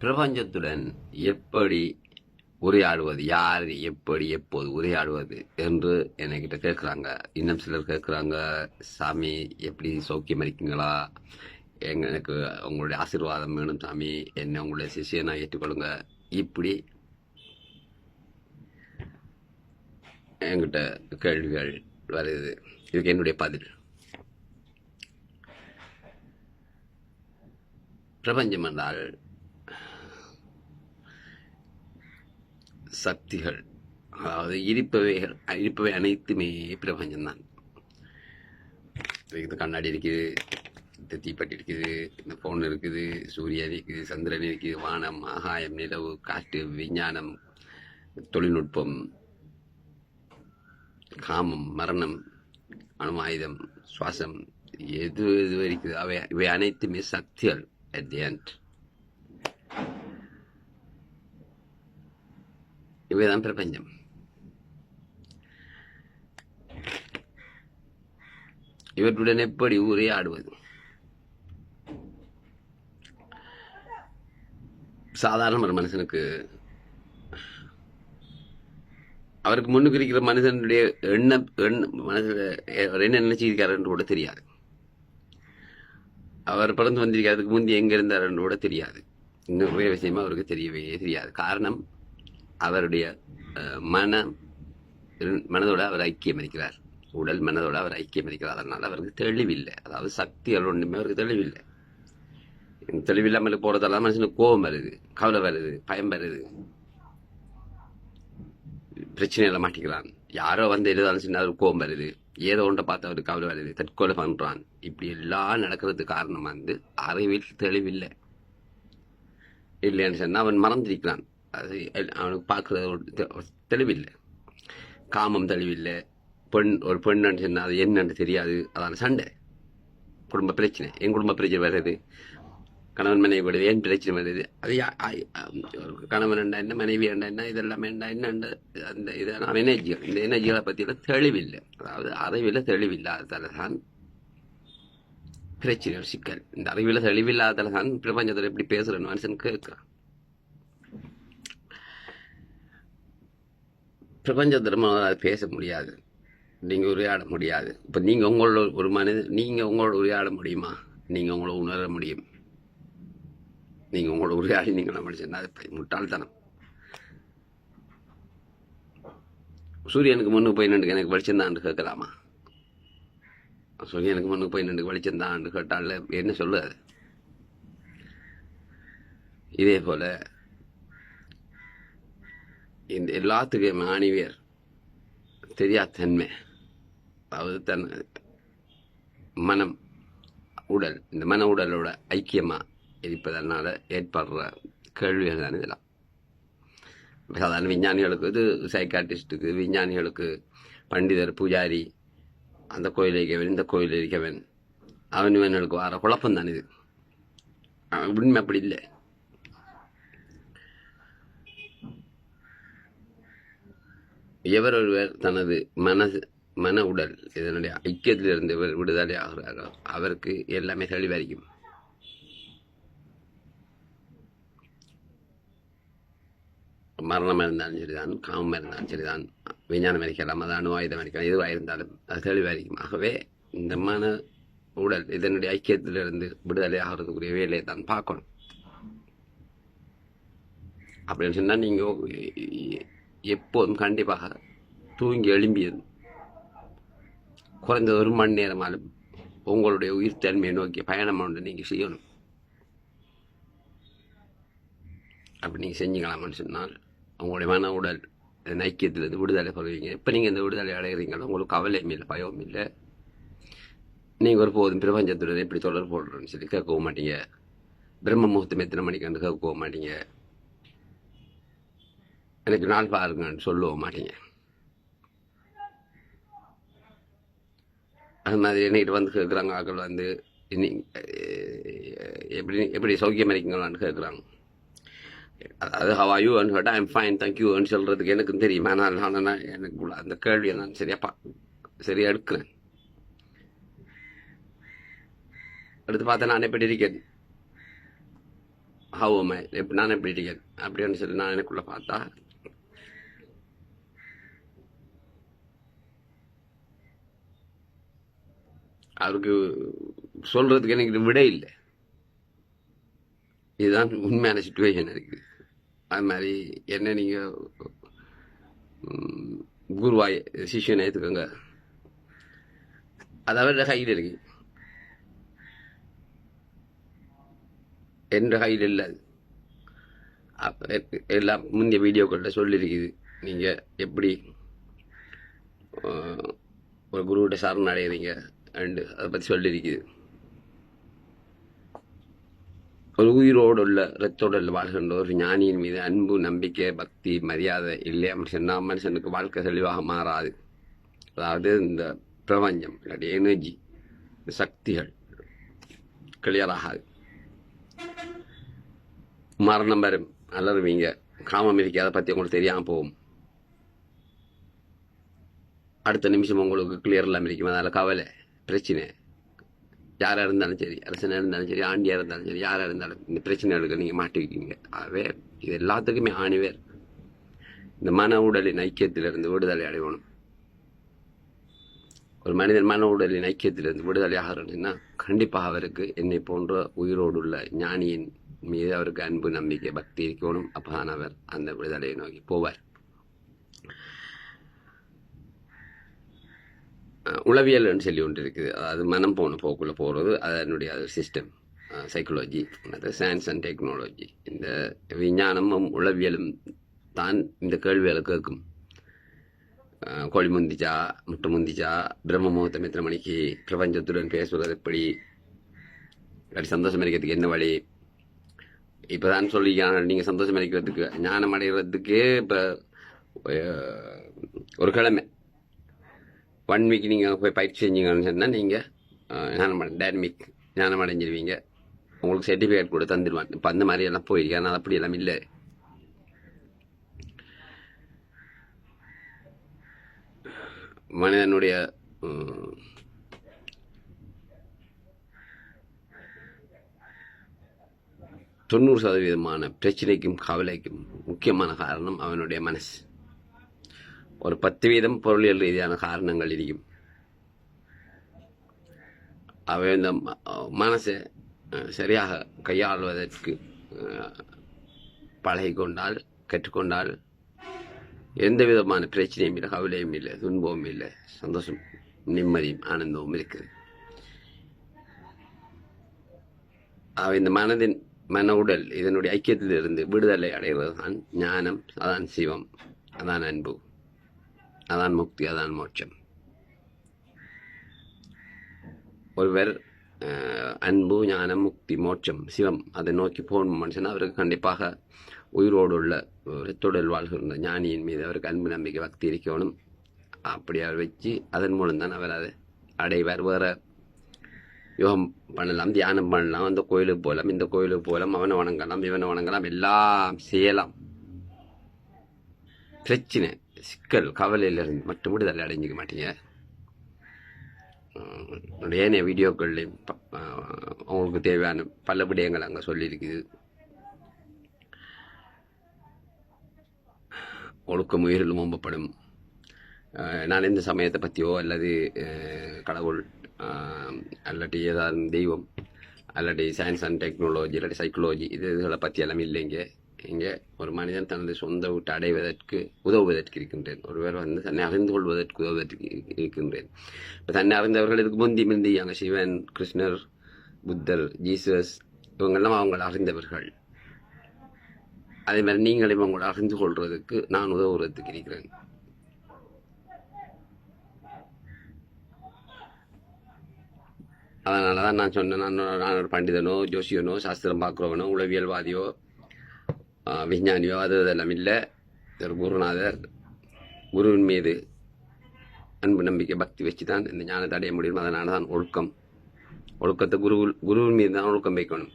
பிரபஞ்சத்துடன் எப்படி உரையாடுவது யார் எப்படி எப்போது உரையாடுவது என்று என்கிட்ட கேட்குறாங்க. இன்னும் சிலர் கேட்குறாங்க சாமி எப்படி சௌக்கியம் இருக்கீங்களா எனக்கு உங்களுடைய ஆசீர்வாதம் வேணும் சாமி. என்னை உங்களுடைய சிஷியனாக ஏற்றுக்கொள்ளுங்க. இப்படி என்கிட்ட கேள்விகள் வருது. இதுக்கு என்னுடைய பதில். பிரபஞ்சம் என்றால் சக்திகள் அதாவது இருப்பவைகள் இருப்பவை அனைத்துமே பிரபஞ்சம்தான். இந்த கண்ணாடி இருக்குது இந்த தீப்பட்டி இருக்குது இந்த ஃபோன் இருக்குது சூரியன் இருக்குது சந்திரன் இருக்குது வானம் ஆகாயம் நிலவு காற்று விஞ்ஞானம் தொழில்நுட்பம் காமம் மரணம் அணுமாயுதம் சுவாசம் எது எது இருக்குது அவை இவை அனைத்துமே சக்திகள் அட் தி அண்ட் இவைதான் பிரபஞ்சம். இவற்றுடன் எப்படி உரையாடுவது? சாதாரண ஒரு மனுஷனுக்கு அவருக்கு முன்னுக்கு இருக்கிற மனுஷனுடைய எண்ண எண்ண மனசில் என்ன நினைச்சிருக்காருன்னு கூட தெரியாது. அவர் பிறந்து வந்திருக்கிறதுக்கு முந்தி எங்க இருந்தாருன்னு கூட தெரியாது. இன்னும் நிறைய விஷயமா அவருக்கு தெரியவே தெரியாது. காரணம் அவருடைய மனம் மன மனதோட அவர் ஐக்கியம் இருக்கிறார் உடல் மனதோட அவர் ஐக்கியம் இருக்கிறார் அதனால் அவருக்கு தெளிவில்லை. அதாவது சக்திகள் ஒன்றுமே அவருக்கு தெளிவில்லை. தெளிவில்லாமல் போகிறதால மனுஷனுக்கு கோபம் வருது கவலை வருது பயம் வருது. பிரச்சனையில் மாட்டிக்கிறான். யாரோ வந்து எழுதாலும் சின்ன அவருக்கு கோபம் வருது. ஏதோ ஒன்றை பார்த்து அவருக்கு கவலை வருது. தற்கொலை பண்ணுறான் இப்படி எல்லாம் நடக்கிறதுக்கு காரணம் வந்து அறிவில் தெளிவில்லை. இல்லைன்னு சொன்னால் அவன் மறந்திருக்கிறான். அது அவனுக்கு பார்க்கறது ஒரு தெளிவில்லை. காமம் தெளிவில்லை. பெண் ஒரு பெண்ணுன்னு சொன்னால் அது என்னன்னு தெரியாது. அதான சண்டை. குடும்ப பிரச்சனை. என் குடும்ப பிரச்சனை வருது. கணவன் மனைவி வருது. ஏன் பிரச்சனை வருது. அது ஒரு கணவன் என்ன என்ன மனைவி என்ன என்ன இதெல்லாம் என்ன என்ன அந்த இதெல்லாம் எனர்ஜிகள் இந்த எனர்ஜிகளை பற்றியெல்லாம் தெளிவில்லை. அதாவது அறிவில் தெளிவில்லாததால தான் பிரச்சனை ஒரு சிக்கல். இந்த அறிவில் தெளிவில்லாததால தான் பிரபஞ்சத்தில் எப்படி பேசுறேன்னு மனுஷன் கேட்கிறான். பிரபஞ்சத்தில் அதை பேச முடியாது. நீங்கள் உரையாட முடியாது. இப்போ நீங்கள் உங்களோட ஒரு மனித நீங்கள் உங்களோட உரையாட முடியுமா? நீங்கள் உங்களை உணர முடியும். நீங்கள் உங்களோட உரையாடி நீங்கள் முடிச்சுன்னா அது முட்டாள்தனம். சூரியனுக்கு முன்னுக்கு போய் நின்று எனக்கு வெளிச்சம் கேட்கலாமா? சூரியனுக்கு முன்னுக்கு போய் நின்று வெளிச்சம் தான் கேட்டால் என்ன சொல்லுது இதே போல் இந்த எல்லாத்துக்கும் மாணவியர் தெரியாத தன்மை. அதாவது தன் மனம் உடல் இந்த மன உடலோட ஐக்கியமாக இருப்பதனால ஏற்படுற கேள்விகள் தான் இதெல்லாம். சாதாரண விஞ்ஞானிகளுக்கு இது சைக்காட்டிஸ்ட்டுக்கு விஞ்ஞானிகளுக்கு பண்டிதர் பூஜாரி அந்த கோயில் இருக்கவன் இந்த கோயில் இருக்கவன் அவன் இவனுக்கு வர குழப்பம் தான் இது உண்மை அப்படி இல்லை. எவர் ஒருவர் தனது மன மன உடல் இதனுடைய ஐக்கியத்திலிருந்து இவர் விடுதலை ஆகிறாரோ அவருக்கு எல்லாமே தெளிவறியும். மரணம் இருந்தாலும் சரிதான் காமம் இருந்தாலும் சரிதான் விஞ்ஞானம் இருக்கலாம் அது அணு ஆயுதம் இருக்கலாம் எதுவாக இருந்தாலும் அது தெளிவாரிக்கும் ஆகவே இந்த மன உடல் இதனுடைய ஐக்கியத்திலிருந்து விடுதலை ஆகிறதுக்குரிய வேலையை தான் பார்க்கணும். அப்படின்னு சொன்னால் நீங்கள் எப்போதும் கண்டிப்பாக தூங்கி எழும்பியது குறைந்த ஒரு மணி நேரமாலும் உங்களுடைய உயிர் தன்மையை நோக்கி பயணம் ஒன்று நீங்கள் செய்யணும். அப்படி நீங்கள் செஞ்சீங்களாம்னு சொன்னால் உங்களுடைய மன உடல் ஐக்கியத்திலிருந்து விடுதலை பெறுவீங்க. இப்போ நீங்கள் இந்த விடுதலை அடைகிறீங்களோ உங்களுக்கு கவலையும் இல்லை பயமும் இல்லை. நீங்கள் ஒரு போதும் பிரபஞ்சத்துடன் எப்படி தொடர்பு போடுறோன்னு சொல்லி கேட்கவும் மாட்டீங்க. பிரம்ம முகூர்த்தம் எத்தனை மணிக்கு வந்து கேட்கவும் மாட்டீங்க. எனக்கு நான் பாருங்கன்னு சொல்லவும் மாட்டீங்க அது மாதிரி என்னைக்கிட்ட வந்து கேட்குறாங்க ஆக்கள் வந்து எப்படி எப்படி சௌக்கியம் இருக்கீங்களான்னு கேட்குறாங்க. அதாவது ஹவாயூன்னு கேட்டா ஐம் ஃபைன் தேங்க்யூன்னு சொல்கிறதுக்கு எனக்கும் தெரியும். ஆனால் ஆனால் எனக்கு உள்ள அந்த கேள்வியை நான் சரியா பா சரியா எடுக்கிறேன். அடுத்து பார்த்தா நான் எப்படி இருக்கேன்? ஹவமை எப்படி நான் எப்படி இருக்கேன்? அப்படின்னு சொல்லி நான் எனக்குள்ளே பார்த்தா அவருக்கு சொல்கிறதுக்கு எனக்கு விட இல்லை. இதுதான் உண்மையான சுச்சுவேஷன் இருக்குது. அது மாதிரி என்ன நீங்கள் குருவாய் சிஷியனை ஏற்றுக்கோங்க அது அவரோட கையில் இருக்கு. என்ற கையில் இல்லை எல்லாம் முந்தைய வீடியோக்கள்கிட்ட சொல்லியிருக்குது. நீங்கள் எப்படி ஒரு குருவிட்ட சாரணம் அடையிறீங்க? அண்டு அதை பற்றி சொல்லியிருக்குது ஒரு உயிரோடு உள்ள ரத்தோடு உள்ள வாழ்கின்ற ஒரு ஞானியின் மீது அன்பு நம்பிக்கை பக்தி மரியாதை இல்லை அப்படின்னு சொன்னால் மனுஷனுக்கு வாழ்க்கை தெளிவாக மாறாது. அதாவது இந்த பிரபஞ்சம் இல்லாட்டி எனர்ஜி சக்திகள் கிளியர் ஆகாது. மரணம் வரும். அலறுவீங்க. காமம் இருக்கு. அதை பற்றி உங்களுக்கு தெரியாமல் போகும். அடுத்த நிமிஷம் உங்களுக்கு கிளியர் இல்லாமல் இருக்கும். அதனால் கவலை. பிரச்சனை. யாராக இருந்தாலும் சரி அரசனாக இருந்தாலும் சரி ஆண்டியாக இருந்தாலும் சரி யாராக இருந்தாலும் இந்த பிரச்சனைகளுக்கு நீங்கள் மாட்டிருக்கீங்க ஆகவே இது எல்லாத்துக்குமே ஆணிவேர் இந்த மன உடலின் ஐக்கியத்திலிருந்து விடுதலை அடையணும். ஒரு மனிதன் மன உடலின் ஐக்கியத்திலிருந்து விடுதலை ஆகிறதுன்னா கண்டிப்பாக அவருக்கு என்னை போன்ற உயிரோடு உள்ள ஞானியின் மீது அவருக்கு அன்பு நம்பிக்கை பக்தி இருக்கணும். அப்பதான் அவர் அந்த விடுதலையை நோக்கி போவார். உளவியல்னு சொல்லி ஒன்று இருக்குது. அது மனம் போன போக்குள்ளே போகிறது அதனுடைய அது சிஸ்டம் சைக்காலஜி அது சயின்ஸ் அண்ட் டெக்னாலஜி இந்த விஞ்ஞானமும் உளவியலும் தான் இந்த கேள்விகளை கேட்கும். கோழி முந்திச்சா முட்டை முந்திச்சா பிரம்ம முகூர்த்தம் எத்தனை மணிக்கு பிரபஞ்சத்துடன் பேசுவது எப்படி அப்படி சந்தோஷம் இருக்கிறதுக்கு என்ன வழி? இப்போதான் சொல்லி நீங்கள் சந்தோஷம் அளிக்கிறதுக்கு ஞானம் அடைகிறதுக்கே இப்போ ஒரு கிழமை. ஒன் வீக் நீங்கள் போய் பயிற்சி செஞ்சீங்கன்னு சொன்னால் நீங்கள் ஞானம் டைனமிக் ஞானம் அடைஞ்சிருவீங்க. உங்களுக்கு சர்டிஃபிகேட் கூட தந்துடுவான் இப்போ அந்த மாதிரி எல்லாம் போயிருக்கு. ஆனால் அப்படி எல்லாம் இல்லை. மனிதனுடைய தொண்ணூறு சதவீதமான பிரச்சனைக்கும் கவலைக்கும் முக்கியமான காரணம் அவனுடைய மனசு. ஒரு பத்து வீதம் பொருளியல் ரீதியான காரணங்கள் இருக்கும் அவை இந்த மனசை சரியாக கையாள்வதற்கு அஹ், பழகிக்கொண்டால் கற்றுக்கொண்டால் எந்த விதமான பிரச்சனையும் இல்லை கவலையும் இல்லை துன்பமும் இல்லை சந்தோஷம் நிம்மதியும் ஆனந்தமும் இருக்குது. அவ இந்த மனதின் மன உடல் இதனுடைய ஐக்கியத்திலிருந்து விடுதலை அடைவது தான் ஞானம் அதான் சிவம் அதான் அன்பு. அதான் முக்தி அதான் மோட்சம். ஒருவர் அன்பு ஞானம் முக்தி மோட்சம் சிவம் அதை நோக்கி போகணும் மனுஷன் அவருக்கு கண்டிப்பாக உயிரோடு உள்ள ஒரு தொடர் வாழ்கின்ற ஞானியின் மீது அவருக்கு அன்பு நம்பிக்கை பக்தி இருக்கணும். அப்படி அவர் வச்சு அதன் மூலம் தான் அவர் அதை அடைவார். வேறு யோகம் பண்ணலாம் தியானம் பண்ணலாம் அந்த கோயிலுக்கு போகலாம் இந்த கோயிலுக்கு போகலாம் அவனை வணங்கலாம் இவனை வணங்கலாம் எல்லாம் செய்யலாம். பிரச்சனை. சிக்கல் கவலையிலிருந்து மட்டும் விடுதலை அடைஞ்சிக்க மாட்டீங்க. ஏனைய வீடியோக்கள்லையும் ப- அவங்களுக்கு தேவையான பல விடயங்கள் அங்கே சொல்லியிருக்குது. ஒழுக்க உயிரில் ஓம்பப்படும் நான் எந்த சமயத்தை பற்றியோ அல்லது கடவுள் அல்லாட்டி ஏதாவது தெய்வம் அல்லாட்டி சயின்ஸ் அண்ட் டெக்னாலஜி இல்லாட்டி சைக்கோலஜி இது இதுகளை பற்றி எல்லாமே இல்லைங்க. இங்கே ஒரு மனிதன் தனது சொந்த வீட்டை அடைவதற்கு உதவுவதற்கு இருக்கின்றேன். ஒருவர் வந்து தன்னை அறிந்து கொள்வதற்கு உதவுவதற்கு இருக்கின்றேன். இப்போ தன்னை அறிந்தவர்கள் இதுக்கு முந்தி முந்தி சிவன் கிருஷ்ணர் புத்தர் ஜீசஸ் இவங்கெல்லாம் அவங்களை அறிந்தவர்கள். அதே மாதிரி நீங்களும் உங்களை அறிந்து கொள்வதுக்கு நான் உதவுறதுக்கு இருக்கிறேன். அதனால தான் நான் சொன்னேன் நான் ஒரு- நான் ஒரு பண்டிதனோ ஜோசியனோ சாஸ்திரம் பார்க்குறவனோ உளவியல்வாதியோ விஞ்ஞானி விஞ்ஞானியோ அது இதெல்லாம் இல்லை. திரு குருநாதர் குருவின் மீது அன்பு நம்பிக்கை பக்தி வச்சு தான் இந்த ஞானத்தை அடைய முடியும். அதனால தான் ஒழுக்கம். ஒழுக்கத்தை குரு குருவின் மீது தான் ஒழுக்கம் வைக்கணும்.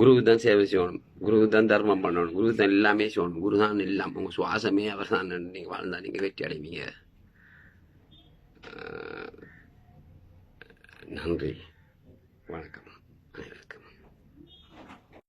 குருவு தான் சேவை செய்யணும். குருவு தான் தர்மம் பண்ணணும். குரு தான் எல்லாமே செய்யணும். குரு தான் எல்லாம். உங்கள் சுவாசமே அவர் தான். நீங்கள் வாழ்ந்தால் நீங்கள் வெற்றி அடைவீங்க. நன்றி. வணக்கம்.